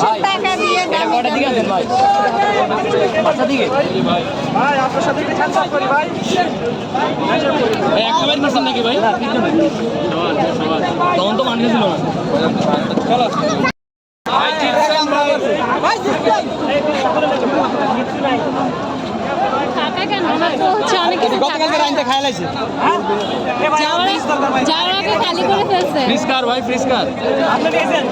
টাকা দিয়ে ভাই? দিকে? ভাই আপনার সাথে কি করি ভাই? ভাই একটা নাকি ভাই? তখন তো মানুষ ছিল না ভাই ঠিক আছে আমরা টাকা কেন আমার তো হচ্ছে অনেক কিছু গতকালকে রাইনটা খাই লাইছে যাওয়ার যাওয়ার আগে খালি করে ফেলছে ফ্রিজ কার ভাই ফ্রিজ আপনি নিয়েছেন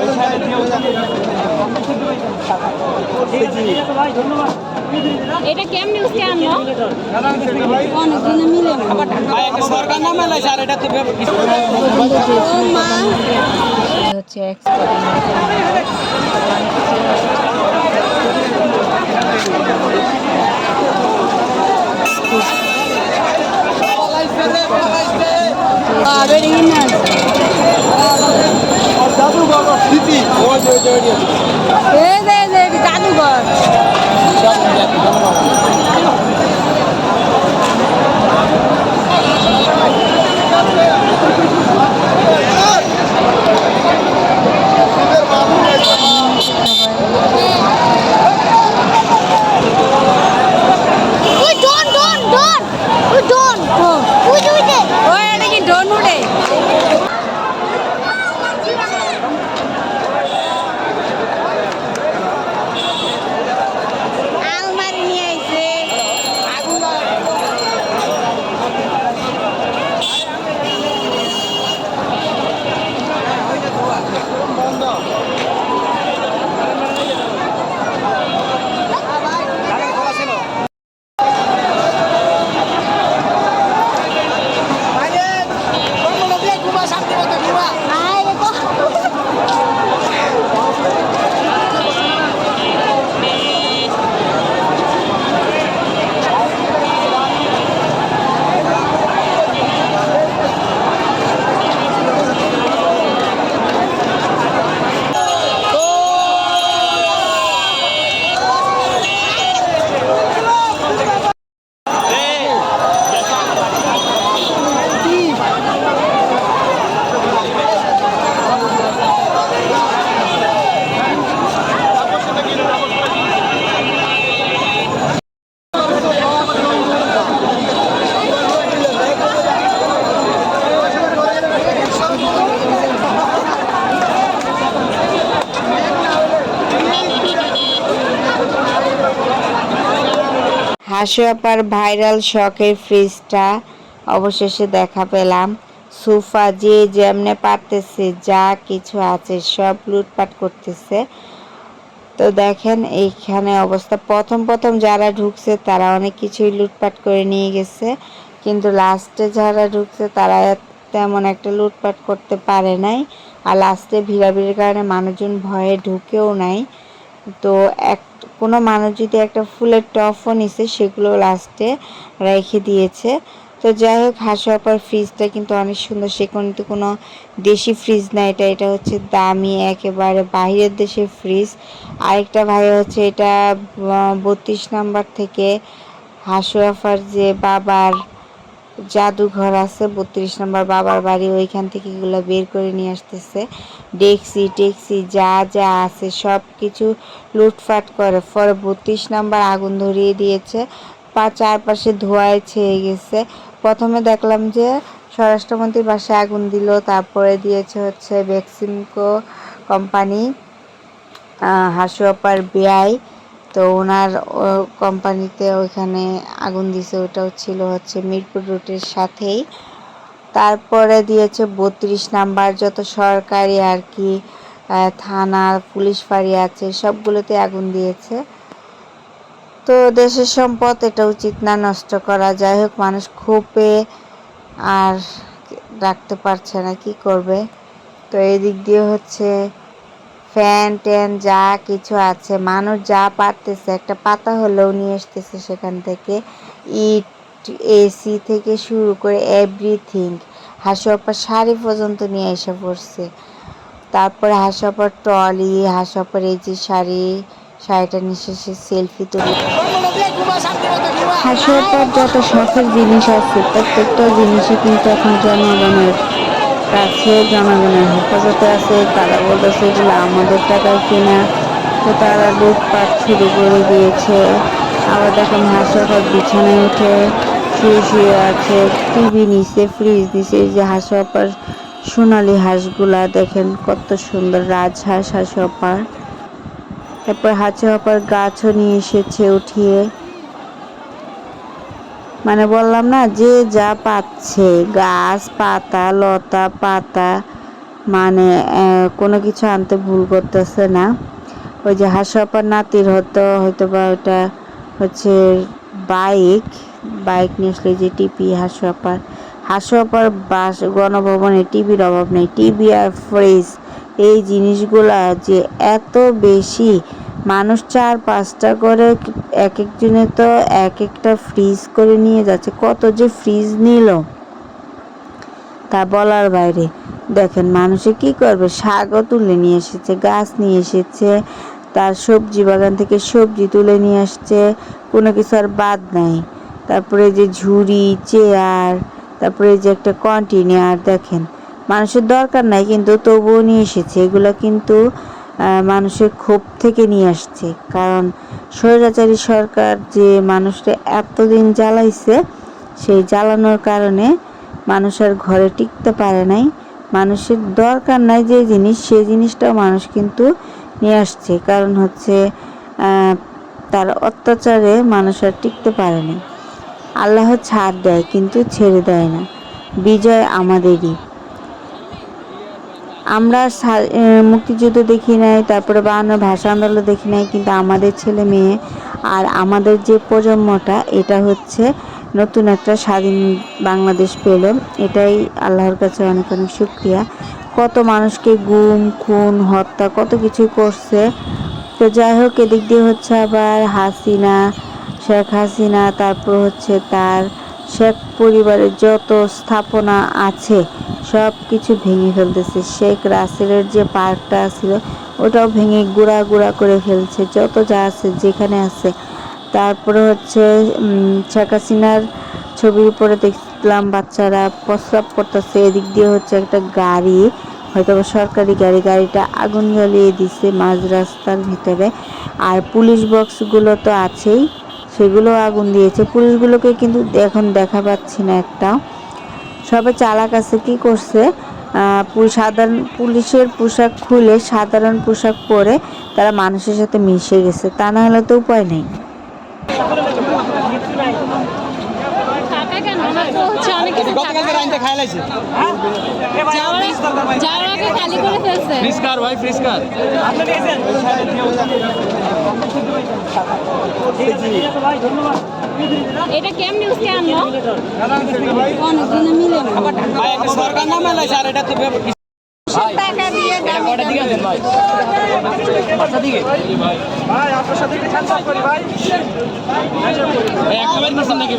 ধন্যবাদ। এটা কেমন নিউজকে আনলো? অনেকদিনে মিলে একটা সরকার নামে লাইছে আর এটা তো ও মা হচ্ছে জাদুঘর ওই ডন ডন ডন ওই ডন ওই যে ওই যে ওই এটা কি ডোন উড়ে আলমারি নিয়ে আইছে আরে কো হাসু আপার ভাইরাল শখের ফ্রিজটা অবশেষে দেখা পেলাম। সোফা যে যেমনে পারতেছে, যা কিছু আছে সব লুটপাট করতেছে। তো দেখেন, এইখানে অবস্থা। প্রথম প্রথম যারা ঢুকছে, তারা অনেক কিছুই লুটপাট করে নিয়ে গেছে। কিন্তু লাস্টে যারা ঢুকছে, তারা তেমন একটা লুটপাট করতে পারে নাই। আর লাস্টে ভিড়াভিড়ির কারণে মানুষজন ভয়ে ঢুকেও নাই। তো এক কোনো মানুষ যদি একটা ফুলের টফও নিছে, সেগুলো লাস্টে রেখে দিয়েছে। তো যাই হোক, হাসু আপার ফ্রিজটা কিন্তু অনেক সুন্দর। সে কিন্তু কোনো দেশি ফ্রিজ না এটা এটা হচ্ছে দামি, একেবারে বাইরের দেশের ফ্রিজ আরেকটা ভাই হচ্ছে এটা বত্রিশ নাম্বার থেকে হাসু আপার যে বাবার জাদুঘর আছে, বত্রিশ নম্বর বাবার বাড়ি, ওইখান থেকে এগুলো বের করে নিয়ে আসতেছে। ডেক্সি, টেক্সি, যা যা আছে সব কিছু লুটফাট করে। পরে বত্রিশ নাম্বার আগুন ধরিয়ে দিয়েছে। পা চারপাশে ধোঁয়ায় ছেয়ে গেছে। প্রথমে দেখলাম যে স্বরাষ্ট্রমন্ত্রীর বাসায় আগুন দিল, তারপরে দিয়েছে হচ্ছে ভ্যাকসিনকো কোম্পানি হাসু আপার বেআই। তো ওনার কোম্পানিতে ওইখানে আগুন দিছে, ওটাও ছিল হচ্ছে মিরপুর রুটের সাথেই। তারপরে দিয়েছে বত্রিশ নাম্বার, যত সরকারি আর কি থানা, পুলিশ ফাঁড়ি আছে, সবগুলোতে আগুন দিয়েছে। তো দেশের সম্পদ, এটা উচিত না নষ্ট করা। যাই হোক, মানুষ ক্ষোভে আর রাখতে পারছে না, কি করবে? তো এদিক দিয়ে হচ্ছে ফ্যান, ট্যান, যা কিছু আছে। মানুষ যা পারতেছে, একটা পাতা হলেও নিয়ে আসতেছে সেখান থেকে। ইট এসি থেকে শুরু করে এভরিথিং হাসপার শাড়ি পর্যন্ত নিয়ে এসে পড়ছে। তারপরে হাসপার ট্রলি হাসপার এই যে শাড়ি, শাড়িটা নিয়ে এসে সেলফি তুলে। হাসপার যত শখের জিনিস আছে, প্রত্যেকটা জিনিসই কিন্তু এখন জনগণের কাছে জনগণের হেফাজতে আছে, তারা বলতেছে এগুলো আমাদের টাকায় কিনা, তো তারা লুটপাট শুরু করে দিয়েছে। আবার দেখেন হাঁসপাতাল বিছানায় উঠে শুয়ে শুয়ে আছে টিভি নিচে ফ্রিজ নিচে যে হাঁসপাপার সোনালি হাঁসগুলা দেখেন কত সুন্দর রাজহাঁস হাঁসপাপার তারপর হাঁসপাপার গাছও নিয়ে এসেছে উঠিয়ে। মানে বললাম না যে যা পাচ্ছে, গাছ, পাতা, লতা, পাতা মানে কোনো কিছু আনতে ভুল করতেছে না। ওই যে হাসাপার নাতির হতো হয়তো বা ওটা হচ্ছে বাইক বাইক নিয়ে আসলে যে টিপি হাসাপার হাসাপার বাস, গণভবনে টিভির অভাব নেই। টিভি আর ফ্রিজ, এই জিনিসগুলা যে এত বেশি মানুষ চার পাঁচটা করে এক একজনে তো এক একটা ফ্রিজ করে নিয়ে যাচ্ছে। কত যে ফ্রিজ নিল। তা বলার বাইরে। দেখেন মানুষে কি করবে? শাকও তুলে নিয়ে এসেছে, গাছ নিয়ে এসেছে, তার সবজি বাগান থেকে সবজি তুলে নিয়ে আসছে, কোনো কিছু আর বাদ নাই। তারপরে যে ঝুড়ি, চেয়ার, তারপরে যে একটা কন্টেনার দেখেন। মানুষের দরকার নাই, কিন্তু তবুও নিয়ে এসেছে। এগুলো কিন্তু মানুষের ক্ষোভ থেকে নিয়ে আসছে। কারণ স্বৈরাচারী সরকার যে মানুষটা এতদিন জ্বালাইছে, সেই জ্বালানোর কারণে মানুষ আর ঘরে টিকতে পারে নাই। মানুষের দরকার নাই যে জিনিস, সেই জিনিসটাও মানুষ কিন্তু নিয়ে আসছে। কারণ হচ্ছে তার অত্যাচারে মানুষ আর টিকতে পারেনি আল্লাহ ছাড় দেয় কিন্তু ছেড়ে দেয় না। বিজয় আমাদেরই। আমরা মুক্তিযুদ্ধ দেখি নাই, তারপরে বাংলা ভাষা আন্দোলন দেখি নাই, কিন্তু আমাদের ছেলে মেয়ে আর আমাদের যে প্রজন্মটা, এটা হচ্ছে নতুন একটা স্বাধীন বাংলাদেশ পেল। এটাই আল্লাহর কাছে অনেক অনেক শুক্রিয়া। কত মানুষকে গুম, খুন, হত্যা, কত কিছু করছে। তো যাই হোক, এদিক দিয়ে হচ্ছে আবার হাসিনা, শেখ হাসিনা, তারপর হচ্ছে তার শেখ পরিবারের যত স্থাপনা আছে, সব কিছু ভেঙে ফেলতেছে। শেখ রাসেলের যে পার্কটা ছিল, ওটাও ভেঙে গুঁড়া গুঁড়া করে ফেলছে, যত যা আছে, যেখানে আছে। তারপরে হচ্ছে শেখ হাসিনার ছবির উপরে দেখলাম, বাচ্চারা প্রস্রাব করতেছে। এদিক দিয়ে হচ্ছে একটা গাড়ি হয়তো সরকারি গাড়ি, গাড়িটা আগুন জ্বালিয়ে দিছে মাঝ রাস্তার ভিতরে। আর পুলিশ বক্সগুলো তো আছেই। সেগুলো আগুন দিয়েছে। পুলিশগুলোকে কিন্তু এখন দেখা পাচ্ছি না একটা। সবে চালাক আছে, কি করছে? সাধারণ, পুলিশের পোশাক খুলে সাধারণ পোশাক পরে তারা মানুষের সাথে মিশে গেছে। তা না হলে তো উপায় নেই কাকা কেন ওনার তো হচ্ছে অনেক কিছু টাকা গতকালকে রাইনতে খাই লাইছে যাওয়ার আগে খালি করে ফেলছে ভাই আপনি নিয়েছেন এটা কেমনি উসকে আনলো দাদা ভাই না একটা সরকার নাম লাইছে আর এটা তো টাকা দিয়ে ভাই? আপনার সাথে করি নাকি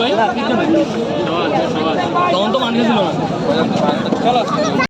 তখন তো মানুষ ছিল না। চলো